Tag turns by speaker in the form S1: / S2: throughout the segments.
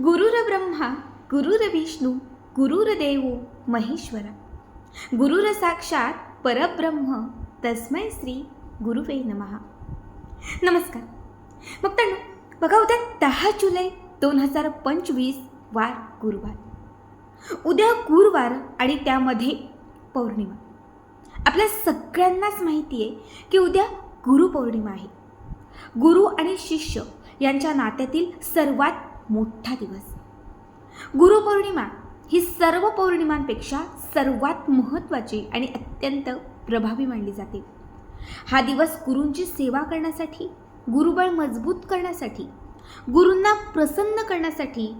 S1: गुरुर्ब्रह्मा गुरुर्विष्णू गुरुर्देव महेश्वरा। गुरुर साक्षात परब्रह्म तस्मै श्री गुरुवे नमहा नमस्कार। बघताना बघा उद्या दहा जुलै दोन हजार पंचवीस वार गुरुवार. उद्या गुरुवार आणि त्यामध्ये पौर्णिमा. आपल्या सगळ्यांनाच माहिती आहे की उद्या गुरुपौर्णिमा आहे. गुरु आणि शिष्य यांच्या नात्यातील सर्वात मोठा दिवस. गुरुपौर्णिमा ही सर्व पौर्णिमांपेक्षा सर्वात महत्त्वाची आणि अत्यंत प्रभावी मानली जाते. हा दिवस गुरूंची सेवा करण्यासाठी गुरुबळ मजबूत करण्यासाठी गुरूंना प्रसन्न करण्यासाठी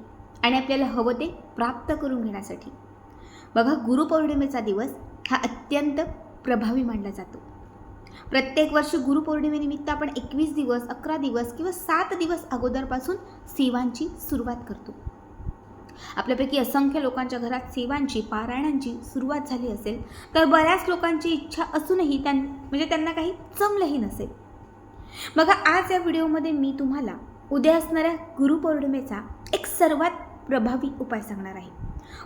S1: आणि आपल्याला हवं ते प्राप्त करून घेण्यासाठी. बघा गुरुपौर्णिमेचा दिवस हा अत्यंत प्रभावी मानला जातो. प्रत्येक वर्षी गुरुपौर्णिमेनिमित्त आपण एकवीस दिवस अकरा दिवस किंवा सात दिवस अगोदरपासून सेवांची सुरुवात करतो. आपल्यापैकी असंख्य लोकांच्या घरात सेवांची पारायणांची सुरुवात झाली असेल तर बऱ्याच लोकांची इच्छा असूनही त्यां म्हणजे त्यांना काही जमलंही नसेल. बघा आज या व्हिडिओमध्ये मी तुम्हाला उद्या असणाऱ्या गुरुपौर्णिमेचा एक सर्वात प्रभावी उपाय सांगणार आहे.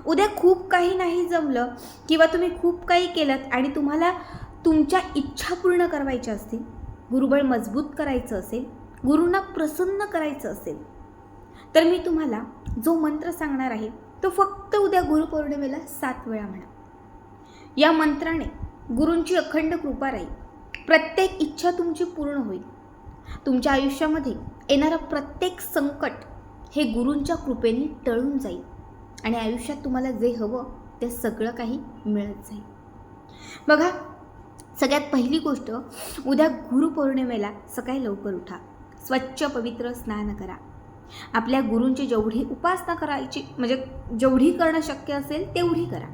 S1: उद्या खूप काही नाही जमलं किंवा तुम्ही खूप काही केलं आणि तुम्हाला तुमच्या इच्छा पूर्ण करवायच्या असतील गुरुबळ मजबूत करायचं असेल गुरूंना प्रसन्न करायचं असेल तर मी तुम्हाला जो मंत्र सांगणार आहे तो फक्त उद्या गुरुपौर्णिमेला सात वेळा म्हणा. या मंत्राने गुरूंची अखंड कृपा राहील. प्रत्येक इच्छा तुमची पूर्ण होईल. तुमच्या आयुष्यामध्ये येणारं प्रत्येक संकट हे गुरूंच्या कृपेने टळून जाईल आणि आयुष्यात तुम्हाला जे हवं ते सगळं काही मिळत जाईल. बघा सगळ्यात पहिली गोष्ट उद्या गुरुपौर्णिमेला सकाळी लवकर उठा. स्वच्छ पवित्र स्नान करा. आपल्या गुरूंची जेवढी उपासना करायची म्हणजे जेवढी करणं शक्य असेल तेवढी करा.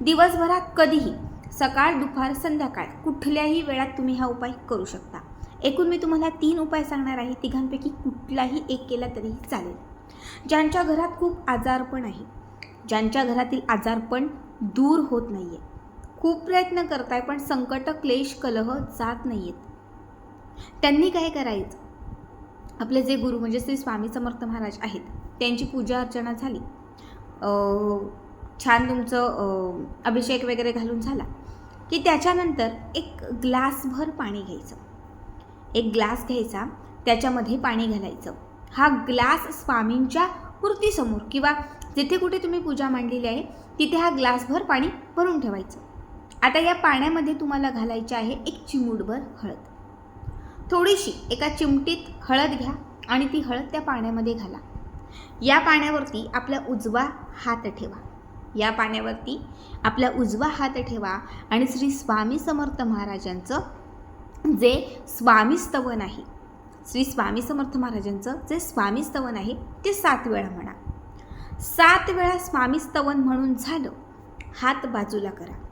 S1: दिवसभरात कधीही सकाळ दुपार संध्याकाळ कुठल्याही वेळात तुम्ही हा उपाय करू शकता. एकूण मी तुम्हाला तीन उपाय सांगणार आहे तिघांपैकी कुठलाही एक केला तरीही चालेल. ज्यांच्या घरात खूप आजारपण आहे ज्यांच्या घरातील आजारपण दूर होत नाही आहे खूप प्रयत्न करताय पण संकट क्लेश कलह जात नाही आहेत त्यांनी काय करायचं? आपले जे गुरु म्हणजे श्री स्वामी समर्थ महाराज आहेत त्यांची पूजा अर्चना झाली. छान तुमचं अभिषेक वगैरे घालून झाला की त्याच्यानंतर एक ग्लासभर पाणी घ्यायचं. एक ग्लास घ्यायचा त्याच्यामध्ये पाणी घालायचं. हा ग्लास स्वामींच्या मूर्तीसमोर किंवा जिथे कुठे तुम्ही पूजा मांडलेली आहे तिथे हा ग्लासभर पाणी भरून ठेवायचं. आता या पाण्यामध्ये तुम्हाला घालायची आहे एक चिमूटभर हळद. थोडीशी एका चिमटीत हळद घ्या आणि ती हळद त्या पाण्यामध्ये घाला. या पाण्यावरती आपला उजवा हात ठेवा. या पाण्यावरती आपला उजवा हात ठेवा आणि श्री स्वामी समर्थ महाराजांचं जे स्वामी स्तवन आहे श्री स्वामी समर्थ महाराजांचं जे स्वामी स्तवन आहे ते सात वेळा म्हणा. सात वेळा स्वामी स्तवन म्हणून झालं हात बाजूला करा.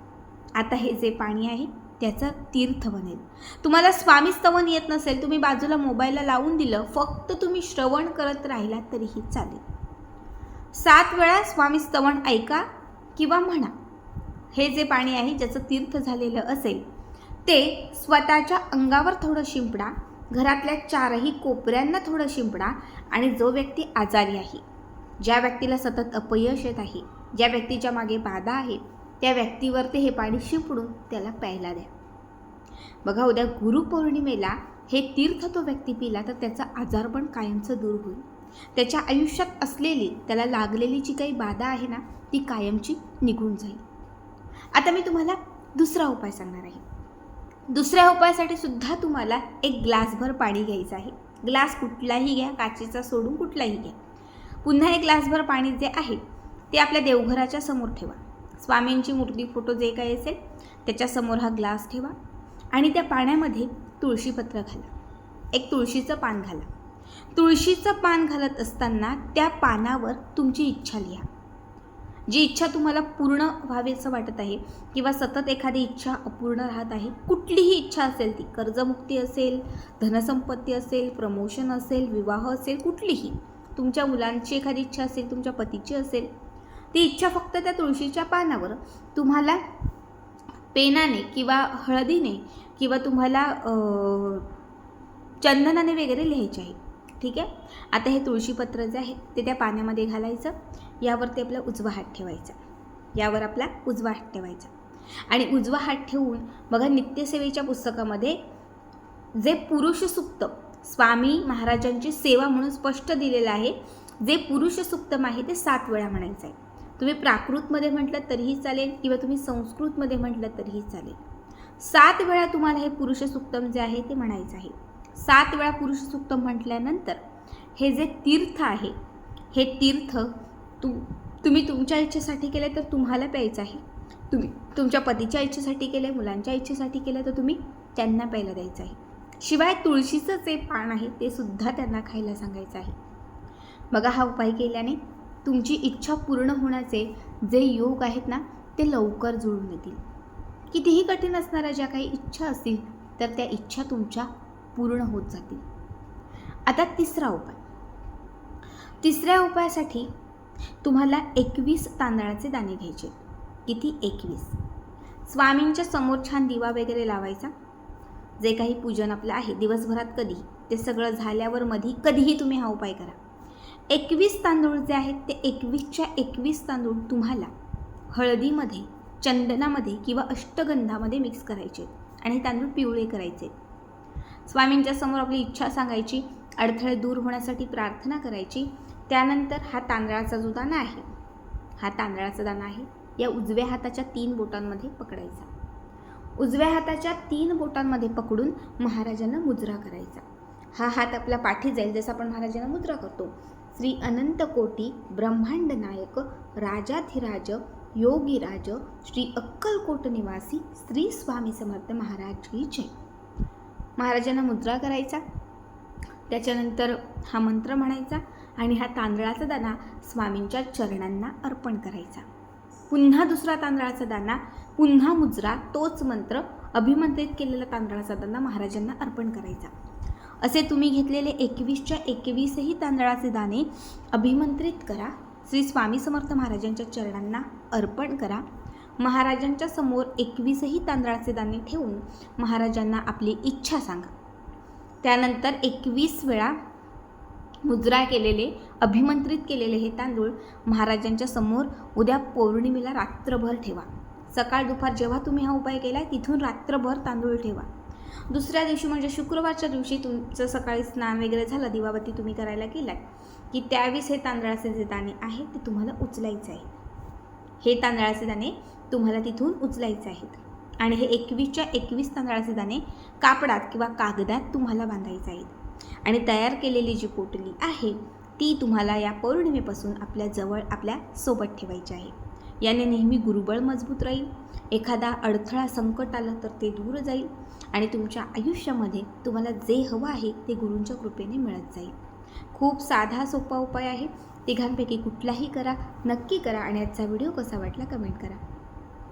S1: आता हे जे पाणी आहे त्याचं तीर्थ बनेल. तुम्हाला स्वामी स्तवन येत नसेल तुम्ही बाजूला मोबाईलला लावून दिलं फक्त तुम्ही श्रवण करत राहिलात तरीही चालेल. सात वेळा स्वामी स्तवन ऐका किंवा म्हणा. हे जे पाणी आहे ज्याचं तीर्थ झालेलं असेल ते स्वतःच्या अंगावर थोडं शिंपडा घरातल्या चारही कोपऱ्यांना थोडं शिंपडा आणि जो व्यक्ती आजारी आहे ज्या व्यक्तीला सतत अपयश येत आहे ज्या व्यक्तीच्या मागे बाधा आहे त्या व्यक्तीवर ते हे पाणी शिंपडून त्याला प्यायला द्या. बघा उद्या गुरुपौर्णिमेला हे तीर्थ तो व्यक्ती पिला तर त्याचा आजारपण कायमचं दूर होईल. त्याच्या आयुष्यात असलेली त्याला लागलेली जी काही बाधा आहे ना ती कायमची निघून जाईल. आता मी तुम्हाला दुसरा उपाय सांगणार आहे. दुसऱ्या उपायासाठी सुद्धा तुम्हाला एक ग्लासभर पाणी घ्यायचं आहे. ग्लास कुठलाही घ्या काचेचा सोडून कुठलाही घ्या. पुन्हा एक ग्लासभर पाणी जे आहे ते आपल्या देवघराच्या समोर ठेवा. स्वामींची मूर्ती फोटो जे काही असेल त्याच्यासमोर हा ग्लास ठेवा आणि त्या पाण्यामध्ये तुळशीपत्र घाला. एक तुळशीचं पान घाला. तुळशीचं पान घालत असताना त्या पानावर तुमची इच्छा लिहा. जी इच्छा तुम्हाला पूर्ण व्हावी असं वाटत आहे किंवा सतत एखादी इच्छा अपूर्ण राहत आहे कुठलीही इच्छा असेल ती कर्जमुक्ती असेल धनसंपत्ती असेल प्रमोशन असेल विवाह असेल कुठलीही तुमच्या मुलांची एखादी इच्छा असेल तुमच्या पतीची असेल ती इच्छा फक्त त्या तुळशीच्या पानावर. तुम्हाला पेनाने किंवा हळदीने किंवा तुम्हाला चंदनाने वगैरे लिहायचे आहे. ठीक आहे? आता हे तुळशीपत्र जे आहे ते त्या पाण्यामध्ये घालायचं. यावरती आपला उजवा हात ठेवायचा. यावर आपला उजवा हात ठेवायचा. आणि उजवा हात ठेवून बघा नित्यसेवेच्या पुस्तकामध्ये जे पुरुष सुक्त स्वामी महाराजांची सेवा म्हणून स्पष्ट दिलेलं आहे जे पुरुष सुक्तम आहे ते सात वेळा म्हणायचं आहे. तुम्ही प्राकृतमध्ये म्हटलं तरीही चालेल किंवा तुम्ही संस्कृतमध्ये म्हटलं तरीही चालेल. सात वेळा तुम्हाला हे पुरुष सुक्तम जे आहे ते म्हणायचं आहे. सात वेळा पुरुष सुक्तम म्हटल्यानंतर हे जे तीर्थ आहे हे तीर्थ तू तुम्ही तुमच्या इच्छेसाठी केले तर तुम्हाला प्यायचं आहे. तुम्ही तुमच्या पतीच्या इच्छेसाठी केले मुलांच्या इच्छेसाठी केलं तर तुम्ही त्यांना प्यायला द्यायचं आहे. शिवाय तुळशीचं जे पान आहे ते सुद्धा त्यांना खायला सांगायचं आहे. बघा हा उपाय केल्याने तुमची इच्छा पूर्ण होण्याचे जे योग आहेत ना ते लवकर जुळून येतील. कितीही कठीण असणाऱ्या ज्या काही इच्छा असतील तर त्या इच्छा तुमच्या पूर्ण होत जातील. आता तिसरा उपाय. तिसऱ्या उपायासाठी तुम्हाला एकवीस तांदळाचे दाणे घ्यायचे. किती? एकवीस. स्वामींच्या समोर छान दिवा वगैरे लावायचा. जे काही पूजन आपलं आहे दिवसभरात कधी ते सगळं झाल्यावर मधी कधीही तुम्ही हा उपाय करा. एकवीस तांदूळ जे आहेत ते एकवीसच्या एकवीस तांदूळ तुम्हाला हळदीमध्ये चंदनामध्ये किंवा अष्टगंधामध्ये मिक्स करायचे आणि तांदूळ पिवळे करायचे स्वामींच्या समोर आपली इच्छा सांगायची अडथळे दूर होण्यासाठी प्रार्थना करायची त्यानंतर हा तांदळाचा जो दाणा आहे. हा तांदळाचा दाणा आहे. या उजव्या हाताच्या तीन बोटांमध्ये पकडायचा. उजव्या हाताच्या तीन बोटांमध्ये पकडून महाराजांना मुजरा करायचा. हा हात आपल्या पाठी जाईल जसं आपण महाराजांना मुद्रा करतो. श्री अनंतकोटी ब्रह्मांड नायक राजाधिराज योगीराज श्री अक्कलकोट निवासी श्री स्वामी समर्थ महाराज की जय महाराजांना मुद्रा करायचा. त्याच्यानंतर हा मंत्र म्हणायचा आणि हा तांदळाचा दाना स्वामींच्या चरणांना अर्पण करायचा. पुन्हा दुसरा तांदळाचा दाना पुन्हा मुजरा तोच मंत्र अभिमंत्रित केलेला तांदळाचा दाना महाराजांना अर्पण करायचा. असे तुम्ही घेतलेले एकवीसच्या एकवीसही तांदळाचे दाणे अभिमंत्रित करा. श्री स्वामी समर्थ महाराजांच्या चरणांना अर्पण करा. महाराजांच्या समोर एकवीसही तांदळाचे दाणे ठेवून महाराजांना आपली इच्छा सांगा. त्यानंतर एकवीस वेळा मुद्रा केलेले अभिमंत्रित केलेले हे तांदूळ महाराजांच्या समोर उद्या पौर्णिमेला रात्रभर ठेवा. सकाळ दुपार जेव्हा तुम्ही हा उपाय केला तिथून रात्रभर तांदूळ ठेवा. दुसऱ्या दिवशी म्हणजे शुक्रवारच्या दिवशी तुमचं सकाळी स्नान वगैरे झालं दिवाबत्ती तुम्ही करायला गेलात की त्यावेळेस हे तांदळाचे जे दाणे आहेत ते तुम्हाला उचलायचे आहेत हे तांदळाचे दाणे तुम्हाला तिथून उचलायचे आहेत. आणि हे एकवीसच्या एकवीस तांदळाचे दाणे कापडात किंवा कागदात तुम्हाला बांधायचे आहेत. आणि तयार केलेली जी पोटली आहे ती तुम्हाला या पौर्णिमेपासून आपल्या जवळ आपल्यासोबत ठेवायची आहे. याने नेहमी गुरुबळ मजबूत राहील. एखादा अडथळा संकट आलं तर ते दूर जाईल आणि तुमच्या आयुष्यामध्ये तुम्हाला जे हवं आहे ते गुरूंच्या कृपेने मिळत जाईल. खूप साधा सोपा उपाय आहे. तिघांपैकी कुठलाही करा नक्की करा आणि आजचा व्हिडिओ कसा वाटला कमेंट करा.